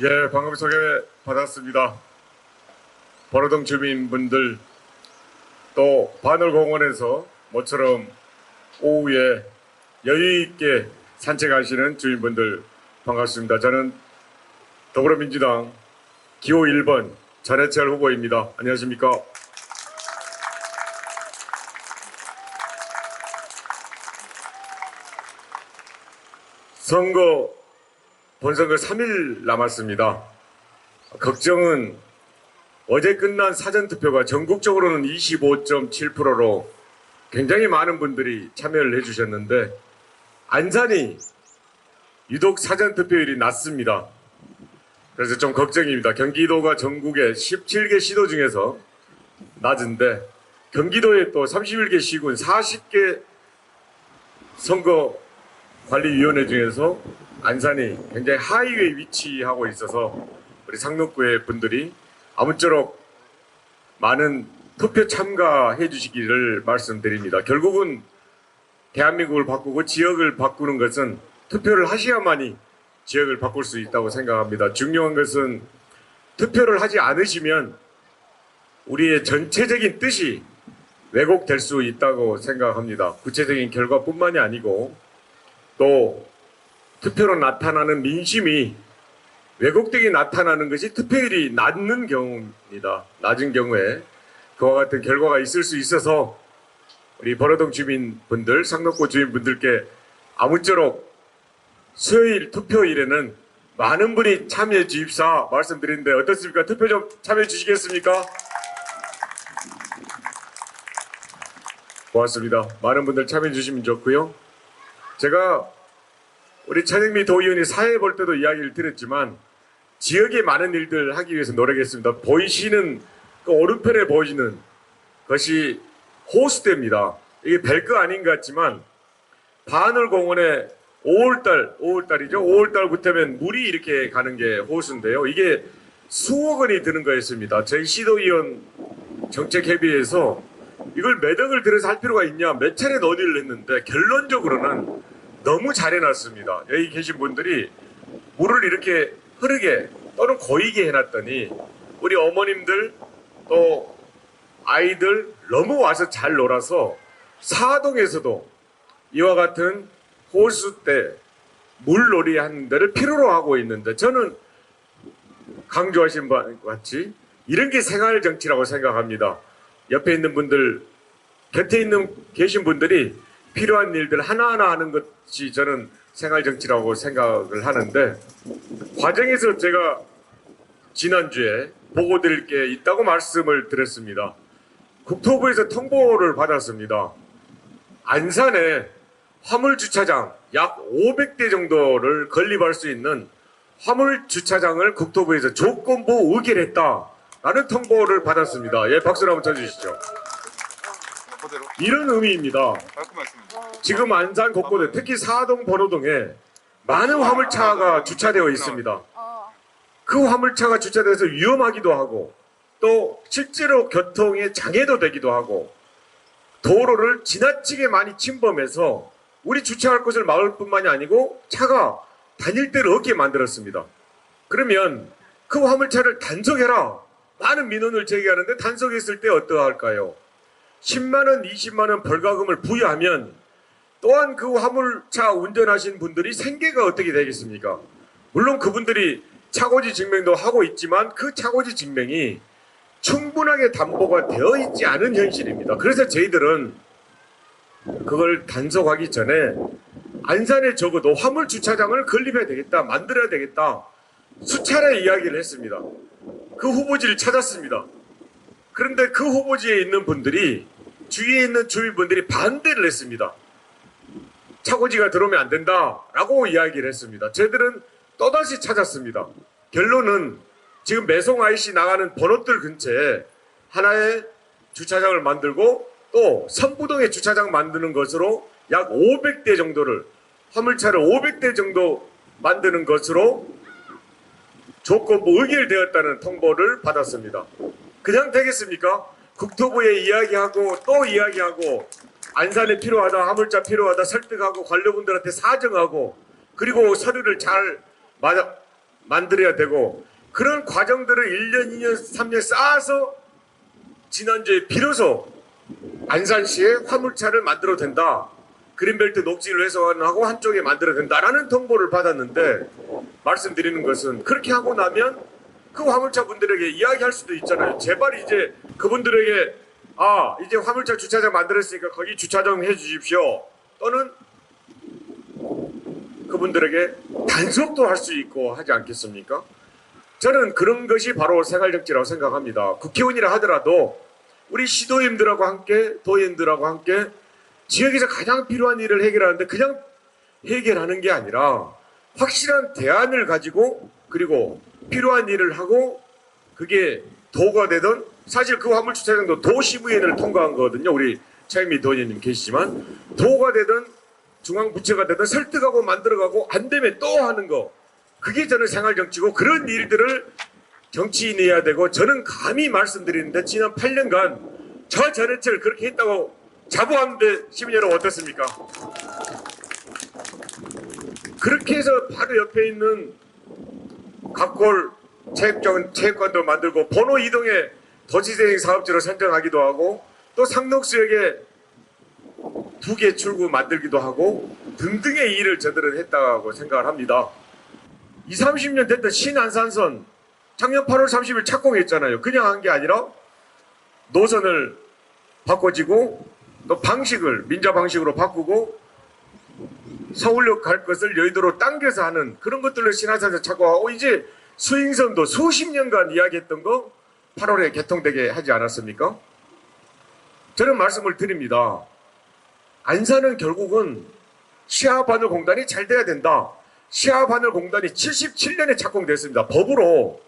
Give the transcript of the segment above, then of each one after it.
예, 방금 소개 받았습니다. 버러동 주민분들 또 바늘공원에서 모처럼 오후에 여유 있게 산책하시는 주민분들 반갑습니다. 저는 더불어민주당 기호 1번 전해철 후보입니다. 안녕하십니까? 선거 본선거 3일 남았습니다. 걱정은 어제 끝난 사전투표가 전국적으로는 25.7%로 굉장히 많은 분들이 참여를 해주셨는데 안산이 유독 사전투표율이 낮습니다. 그래서 좀 걱정입니다. 경기도가 전국의 17개 시도 중에서 낮은데 경기도에 또 31개 시군 40개 선거 관리위원회 중에서 안산이 굉장히 하위에 위치하고 있어서 우리 상록구의 분들이 아무쪼록 많은 투표 참가해 주시기를 말씀드립니다. 결국은 대한민국을 바꾸고 지역을 바꾸는 것은 투표를 하셔야만이 지역을 바꿀 수 있다고 생각합니다. 중요한 것은 투표를 하지 않으시면 우리의 전체적인 뜻이 왜곡될 수 있다고 생각합니다. 구체적인 결과뿐만이 아니고 또 투표로 나타나는 민심이 왜곡되게 나타나는 것이 투표율이 낮는 경우입니다. 낮은 경우에 그와 같은 결과가 있을 수 있어서 우리 버러동 주민분들, 상록구 주민분들께 아무쪼록 수요일 투표일에는 많은 분이 참여해 주십사 말씀드리는데 어떻습니까? 투표 좀 참여해 주시겠습니까? 고맙습니다. 많은 분들 참여해 주시면 좋고요. 제가 우리 차영미 도의원이 사회 볼 때도 이야기를 드렸지만 지역에 많은 일들 하기 위해서 노력했습니다. 보이시는 그 오른편에 보이시는 것이 호수대입니다. 이게 별거 아닌 것 같지만 바늘공원에 5월달, 5월달이죠. 5월달부터면 물이 이렇게 가는 게 호수인데요. 이게 수억 원이 드는 거였습니다. 저희 시도위원 정책협의회에서 이걸 몇 억을 들여서 할 필요가 있냐 몇 차례 논의를 했는데 결론적으로는 너무 잘 해놨습니다. 여기 계신 분들이 물을 이렇게 흐르게 또는 고이게 해놨더니 우리 어머님들 또 아이들 너무 와서 잘 놀아서 사동에서도 이와 같은 호수 때 물놀이 하는 데를 필요로 하고 있는데 저는 강조하신 바 같이 이런 게 생활 정치라고 생각합니다. 옆에 있는 분들 곁에 있는 계신 분들이 필요한 일들 하나하나 하는 것이 저는 생활 정치라고 생각을 하는데 과정에서 제가 지난주에 보고 드릴 게 있다고 말씀을 드렸습니다. 국토부에서 통보를 받았습니다. 안산에 화물 주차장 약 500대 정도를 건립할 수 있는 화물 주차장을 국토부에서 조건부 의결했다라는 통보를 받았습니다. 예, 박수를 한번 쳐주시죠. 그대로 이런 의미입니다. 지금 안산 곳곳에 특히 사동 번호동에 많은 화물차가 주차되어 있습니다. 그 화물차가 주차돼서 위험하기도 하고 또 실제로 교통에 장애도 되기도 하고 도로를 지나치게 많이 침범해서 우리 주차할 곳을 막을 뿐만이 아니고 차가 다닐 데를 없게 만들었습니다. 그러면 그 화물차를 단속해라. 많은 민원을 제기하는데 단속했을 때 어떠할까요? 10만 원, 20만 원 벌가금을 부여하면 또한 그 화물차 운전하신 분들이 생계가 어떻게 되겠습니까? 물론 그분들이 차고지 증명도 하고 있지만 그 차고지 증명이 충분하게 담보가 되어 있지 않은 현실입니다. 그래서 저희들은 그걸 단속하기 전에 안산에 적어도 화물 주차장을 건립해야 되겠다, 만들어야 되겠다. 수차례 이야기를 했습니다. 그 후보지를 찾았습니다. 그런데 그 후보지에 있는 분들이 주위에 있는 주민분들이 반대를 했습니다. 차고지가 들어오면 안 된다라고 이야기를 했습니다. 저희들은 또다시 찾았습니다. 결론은 지금 매송 IC 나가는 번호들 근처에 하나의 주차장을 만들고 또 선부동에 주차장 만드는 것으로 약 500대 정도를 화물차를 500대 정도 만드는 것으로 조건부 의결되었다는 통보를 받았습니다. 그냥 되겠습니까? 국토부에 이야기하고 또 이야기하고 안산에 필요하다 화물차 필요하다 설득하고 관료분들한테 사정하고 그리고 서류를 잘 맞아 만들어야 되고 그런 과정들을 1년, 2년, 3년 쌓아서 지난주에 비로소 안산시에 화물차를 만들어 된다. 그린벨트 녹지를 해소하고 한쪽에 만들어 된다라는 통보를 받았는데 말씀드리는 것은 그렇게 하고 나면 그 화물차 분들에게 이야기할 수도 있잖아요. 제발 이제 그분들에게 아 이제 화물차 주차장 만들었으니까 거기 주차 장 해주십시오. 또는 그분들에게 단속도 할 수 있고 하지 않겠습니까? 저는 그런 것이 바로 생활정치라고 생각합니다. 국회의원이라 하더라도 우리 시도인들하고 함께 도인들하고 함께 지역에서 가장 필요한 일을 해결하는데 그냥 해결하는 게 아니라 확실한 대안을 가지고 그리고 필요한 일을 하고 그게 도가 되든 사실 그 화물 주차장도 도시부위원회를 통과한 거거든요. 우리 차이미 도의원님 계시지만 도가 되든 중앙부처가 되든 설득하고 만들어가고 안 되면 또 하는 거 그게 저는 생활정치고 그런 일들을 정치인이 해야 되고 저는 감히 말씀드리는데 지난 8년간 저 전해체를 그렇게 했다고 자부하는데 시민 여러분 어떻습니까? 그렇게 해서 바로 옆에 있는 각골 체육관, 체육관도 만들고 번호 이동에 도시재생 사업지로 선정하기도 하고 또 상록수역에 두개 출구 만들기도 하고 등등의 일을 저들은 했다고 생각을 합니다. 2, 30년 됐던 신안산선 작년 8월 30일 착공했잖아요. 그냥 한 게 아니라 노선을 바꿔지고 또 방식을 민자 방식으로 바꾸고 서울역 갈 것을 여의도로 당겨서 하는 그런 것들로 신안산선 착공하고 이제 수인선도 수십 년간 이야기했던 거 8월에 개통되게 하지 않았습니까? 저는 말씀을 드립니다. 안산은 결국은 시아바늘공단이 잘 돼야 된다. 시아바늘공단이 77년에 착공됐습니다. 법으로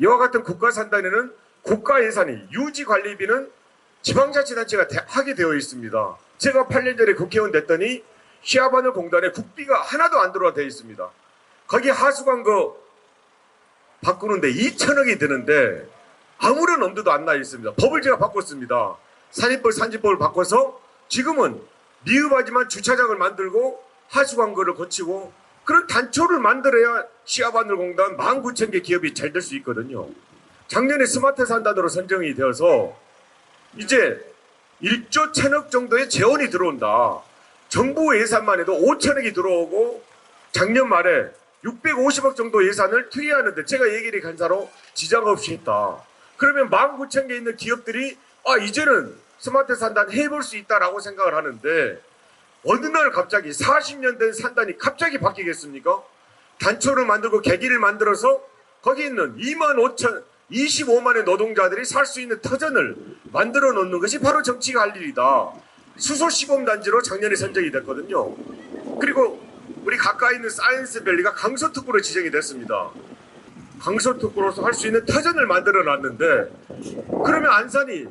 이와 같은 국가산단에는 국가 예산이 유지 관리비는 지방자치단체가 대- 하게 되어 있습니다. 제가 8년 전에 국회의원 됐더니 시아바늘공단에 국비가 하나도 안 들어와 되어 있습니다. 거기 하수관 그 바꾸는데 2천억이 드는데 아무런 엄두도 안 나 있습니다. 법을 제가 바꿨습니다. 산입법, 산지법을 바꿔서 지금은 미흡하지만 주차장을 만들고 하수관거를 고치고 그런 단초를 만들어야 시아바늘공단 19,000개 기업이 잘 될 수 있거든요. 작년에 스마트 산단으로 선정이 되어서 이제 1조 1000억 정도의 재원이 들어온다. 정부 예산만 해도 5천억이 들어오고 작년 말에 650억 정도 예산을 투입하는데 제가 얘기를 간사로 지장 없이 했다. 그러면 19,000개 있는 기업들이 아 이제는 스마트 산단 해볼 수 있다라고 생각을 하는데 어느 날 갑자기 40년 된 산단이 갑자기 바뀌겠습니까? 단초를 만들고 계기를 만들어서 거기 있는 2만 5천 25만의 노동자들이 살 수 있는 터전을 만들어 놓는 것이 바로 정치가 할 일이다. 수소 시범 단지로 작년에 선정이 됐거든요. 그리고 우리 가까이 있는 사이언스밸리가 강서특구로 지정이 됐습니다. 강서특구로서 할 수 있는 터전을 만들어 놨는데 그러면 안산이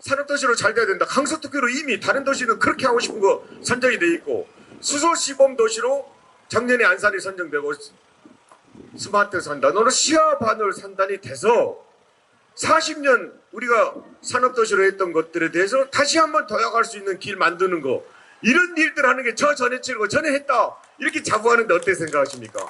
산업도시로 잘 돼야 된다. 강서 특구로 이미 다른 도시는 그렇게 하고 싶은 거 선정이 돼 있고 수소 시범 도시로 작년에 안산이 선정되고 스마트 산단으로 바늘 산단이 돼서 40년 우리가 산업도시로 했던 것들에 대해서 다시 한번 도약할 수 있는 길 만드는 거 이런 일들 하는 게 저 전에 치고 전에 했다 이렇게 자부하는데 어떻게 생각하십니까?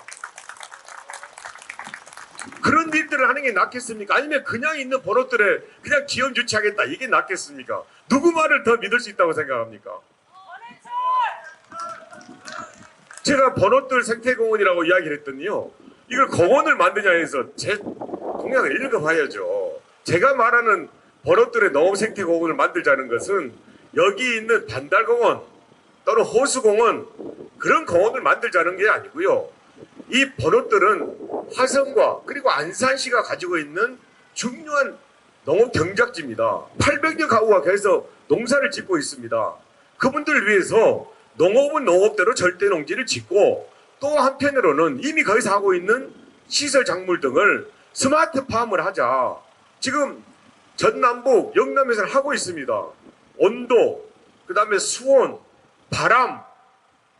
그런 일들을 하는 게 낫겠습니까? 아니면 그냥 있는 번호들에 그냥 기업 유치하겠다 이게 낫겠습니까? 누구 말을 더 믿을 수 있다고 생각합니까? 제가 번호들 생태공원이라고 이야기를 했더니요. 이걸 공원을 만드냐 해서 제 공약을 읽어봐야죠. 제가 말하는 번호들의 농업 생태공원을 만들자는 것은 여기 있는 반달공원 또는 호수공원 그런 공원을 만들자는 게 아니고요. 이 번호들은 화성과 그리고 안산시가 가지고 있는 중요한 농업 경작지입니다. 800여 가구가 계속 농사를 짓고 있습니다. 그분들을 위해서 농업은 농업대로 절대 농지를 짓고 또 한편으로는 이미 거기서 하고 있는 시설 작물 등을 스마트 팜을 하자. 지금 전남북 영남에서 하고 있습니다. 온도, 그 다음에 수온, 바람,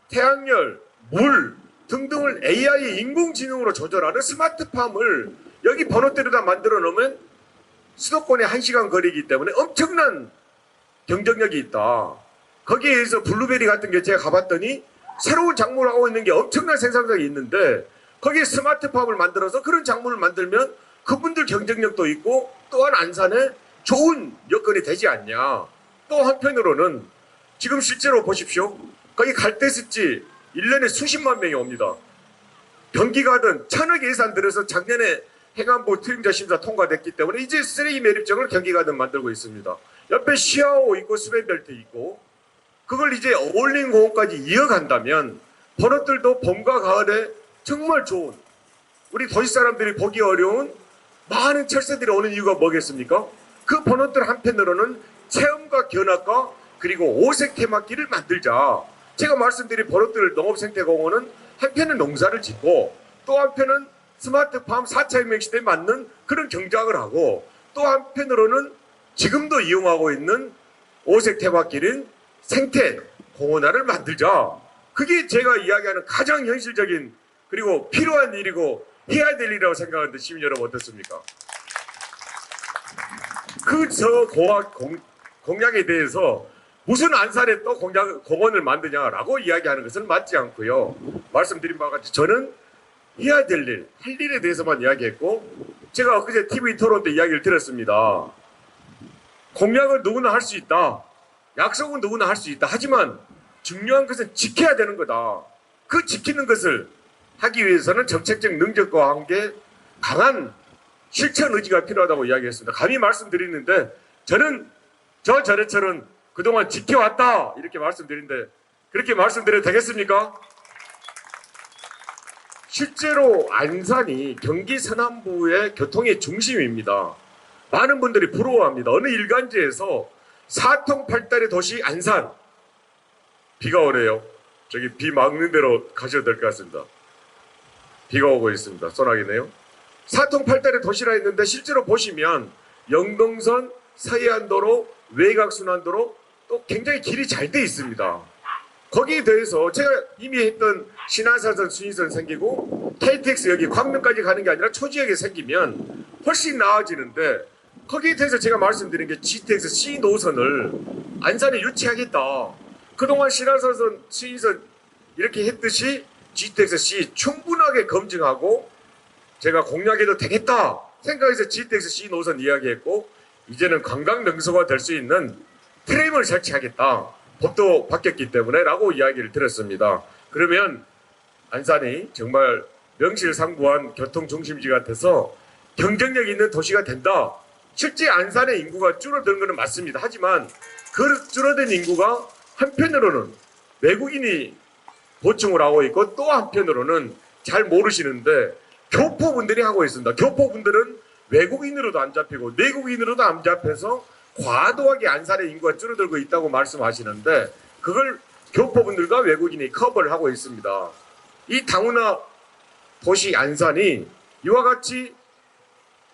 태양열, 물 등등을 AI 인공지능으로 조절하는 스마트팜을 여기 번호대로다 만들어 놓으면 수도권의 1시간 거리이기 때문에 엄청난 경쟁력이 있다. 거기에 의해서 블루베리 같은 게 제가 가봤더니 새로운 작물을 하고 있는 게 엄청난 생산성이 있는데 거기에 스마트팜을 만들어서 그런 작물을 만들면 그분들 경쟁력도 있고 또한 안산에 좋은 여건이 되지 않냐. 또 한편으로는 지금 실제로 보십시오. 거기 갈대습지 1년에 수십만 명이 옵니다. 경기가든 천억 예산 들여서 작년에 행안부 투입자 심사 통과됐기 때문에 이제 쓰레기 매립정을 경기가든 만들고 있습니다. 옆에 시아오 있고 스벤벨트 있고 그걸 이제 어울린 공원까지 이어간다면 번호들도 봄과 가을에 정말 좋은 우리 도시 사람들이 보기 어려운 많은 철새들이 오는 이유가 뭐겠습니까? 그 번호들 한편으로는 체험과 견학과 그리고 오색 테마길을 만들자. 제가 말씀드린 번호들 농업생태공원은 한편은 농사를 짓고 또 한편은 스마트팜 4차 혁명 시대에 맞는 그런 경작을 하고 또 한편으로는 지금도 이용하고 있는 오색 테마길인 생태 공원화를 만들자. 그게 제가 이야기하는 가장 현실적인 그리고 필요한 일이고 해야 될 일이라고 생각하는데 시민 여러분 어떻습니까? 그 저 공약에 대해서 무슨 안산에 또 공약, 공원을 만드냐라고 이야기하는 것은 맞지 않고요. 말씀드린 바와 같이 저는 해야 될 일, 할 일에 대해서만 이야기했고 제가 엊그제 TV 토론 때 이야기를 들었습니다. 공약은 누구나 할 수 있다. 약속은 누구나 할 수 있다. 하지만 중요한 것은 지켜야 되는 거다. 그 지키는 것을 하기 위해서는 정책적 능력과 함께 강한 실천 의지가 필요하다고 이야기했습니다. 감히 말씀드리는데 저는 저 전해철은 그동안 지켜왔다 이렇게 말씀드리는데 그렇게 말씀드려도 되겠습니까? 실제로 안산이 경기 서남부의 교통의 중심입니다. 많은 분들이 부러워합니다. 어느 일간지에서 사통팔달의 도시 안산 비가 오네요. 저기 비 막는 대로 가셔도 될 것 같습니다. 비가 오고 있습니다. 소나기네요. 사통팔달의 도시라 했는데 실제로 보시면 영동선, 서해안도로, 외곽순환도로 또 굉장히 길이 잘 돼 있습니다. 거기에 대해서 제가 이미 했던 신안사선 순위선 생기고 KTX 여기 광명까지 가는 게 아니라 초지역에 생기면 훨씬 나아지는데 거기에 대해서 제가 말씀드린 게 GTX C 노선을 안산에 유치하겠다. 그동안 신안사선 순위선 이렇게 했듯이 GTX C 충분하게 검증하고 제가 공략해도 되겠다 생각해서 GTX C 노선 이야기했고 이제는 관광 명소가 될 수 있는 트램을 설치하겠다. 법도 바뀌었기 때문에 라고 이야기를 들었습니다. 그러면 안산이 정말 명실상부한 교통 중심지가 돼서 경쟁력 있는 도시가 된다. 실제 안산의 인구가 줄어드는 것은 맞습니다. 하지만 그 줄어든 인구가 한편으로는 외국인이 보충을 하고 있고 또 한편으로는 잘 모르시는데 교포분들이 하고 있습니다. 교포분들은 외국인으로도 안 잡히고 내국인으로도 안 잡혀서 과도하게 안산의 인구가 줄어들고 있다고 말씀하시는데 그걸 교포분들과 외국인이 커버를 하고 있습니다. 이 다문화 도시 안산이 이와 같이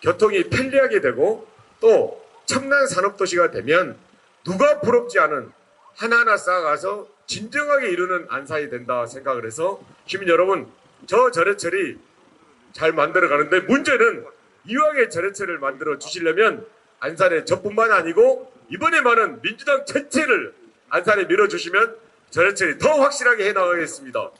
교통이 편리하게 되고 또 첨단 산업 도시가 되면 누가 부럽지 않은 하나하나 쌓아가서 진정하게 이루는 안산이 된다 생각을 해서 시민 여러분 저 절해철이 잘 만들어 가는데 문제는 이왕에 절해철을 만들어 주시려면 안산에 저뿐만 아니고 이번에 많은 민주당 전체를 안산에 밀어주시면 절해철이 더 확실하게 해나가겠습니다.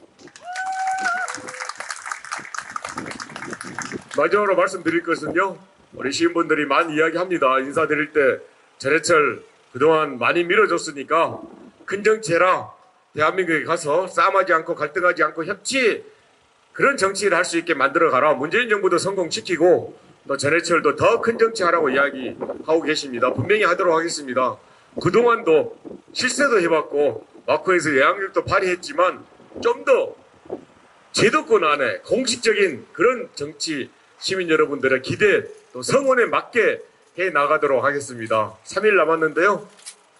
마지막으로 말씀드릴 것은요. 우리 시민분들이 많이 이야기합니다. 인사드릴 때 절해철 그동안 많이 밀어줬으니까 큰 정치해라. 대한민국에 가서 싸움하지 않고 갈등하지 않고 협치 그런 정치를 할 수 있게 만들어 가라. 문재인 정부도 성공시키고 또 전해철도 더 큰 정치하라고 이야기하고 계십니다. 분명히 하도록 하겠습니다. 그동안도 실세도 해봤고 마크에서 영향력도 발휘했지만 좀 더 제도권 안에 공식적인 그런 정치 시민 여러분들의 기대 또 성원에 맞게 해 나가도록 하겠습니다. 3일 남았는데요.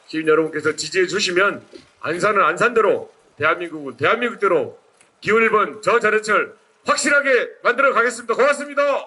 시민 여러분께서 지지해 주시면 안산은 안산대로 대한민국은 대한민국대로 기호 1번 저 전해철 확실하게 만들어 가겠습니다. 고맙습니다.